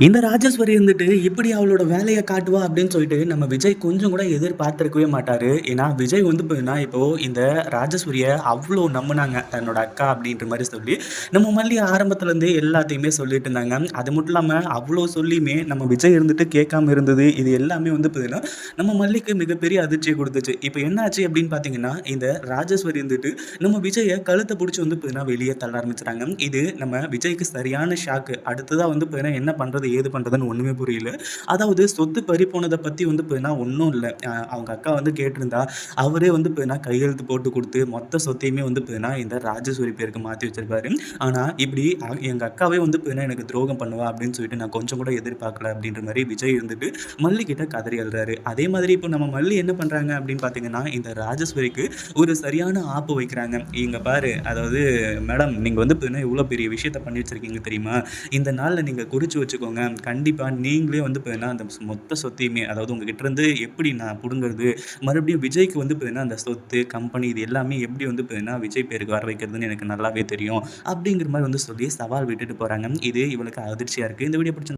இந்த ராஜேஸ்வரி இருந்துட்டு இப்படி அவளோட வேலையை காட்டுவா அப்படின்னு சொல்லிட்டு நம்ம விஜய் கொஞ்சம் கூட எதிர்பார்த்துருக்கவே மாட்டாரு. ஏன்னா, விஜய் வந்து பார்த்தீங்கன்னா, இப்போ இந்த ராஜேஸ்வரிய அவ்வளோ நம்புனாங்க. தன்னோட அக்கா அப்படின்ற மாதிரி சொல்லி, நம்ம மல்லி ஆரம்பத்துலேருந்தே எல்லாத்தையுமே சொல்லிட்டு இருந்தாங்க. அது மட்டும் இல்லாமல் அவ்வளோ சொல்லியுமே நம்ம விஜய் இருந்துட்டு கேட்காம இருந்தது. இது எல்லாமே வந்து பார்த்தீங்கன்னா, நம்ம மல்லிக்கு மிகப்பெரிய அதிர்ச்சியை கொடுத்துச்சு இப்போ என்னாச்சு அப்படின்னு பார்த்தீங்கன்னா, இந்த ராஜேஸ்வரி இருந்துட்டு நம்ம விஜயை கழுத்தை பிடிச்சி வந்து பார்த்தீங்கன்னா, வெளியே தள்ள ஆரம்பிச்சிட்டாங்க இது நம்ம விஜய்க்கு சரியான ஷாக்கு. அடுத்ததாக வந்து பார்த்தீங்கன்னா, என்ன பண்ணுறது பண்ணுறது ஏது பண்ணுறதுன்னு ஒன்றுமே புரியல. அதாவது சொத்து பறி போனதை பற்றி வந்து பார்த்தீங்கன்னா ஒன்றும் இல்லை அவங்க அக்கா வந்து கேட்டிருந்தா, அவரே வந்து இப்போ நான் கையெழுத்து போட்டு கொடுத்து மொத்த சொத்தையுமே வந்து பார்த்தீங்கன்னா இந்த ராஜேஸ்வரி பேருக்கு மாற்றி வச்சிருப்பாரு. ஆனால் இப்படி அ அக்காவே வந்து பார்த்தீங்கன்னா எனக்கு துரோகம் பண்ணுவா அப்படின்னு சொல்லிட்டு நான் கொஞ்சம் கூட எதிர்பார்க்கல அப்படின்ற மாதிரி விஜய் இருந்துட்டு மல்லிகிட்ட கதறி அழுறாரு. அதே மாதிரி இப்போ நம்ம மல்லி என்ன பண்ணுறாங்க அப்படின்னு பார்த்தீங்கன்னா, இந்த ராஜேஸ்வரிக்கு ஒரு சரியான ஆப்பு வைக்கிறாங்க. இங்கே பாரு, அதாவது மேடம் நீங்கள் வந்து பார்த்தீங்கன்னா இவ்வளோ பெரிய விஷயத்த பண்ணி வச்சிருக்கீங்க தெரியுமா? இந்த நாளில் நீங்கள் குறித்து வச்சுக்கோங்க. கண்டிப்பா நீங்களே வந்து பார்த்தீங்கன்னா, அந்த மொத்த சொத்தையுமே அதாவது உங்ககிட்ட இருந்து எப்படி நான் பிடுங்கிறது மறுபடியும் விஜய்க்கு வந்து பார்த்தீங்கன்னா, அந்த சொத்து, கம்பெனி இது எல்லாமே எப்படி வந்து பார்த்தீங்கன்னா, விஜய் பேருக்கு வர வைக்கிறதுன்னு எனக்கு நல்லாவே தெரியும். அப்படிங்கிற மாதிரி வந்து சொல்லி சவால் விட்டுட்டு போறாங்க. இது இவளுக்கு அதிர்ச்சியா இருக்கு. இந்த வீடியோ பிடிச்சி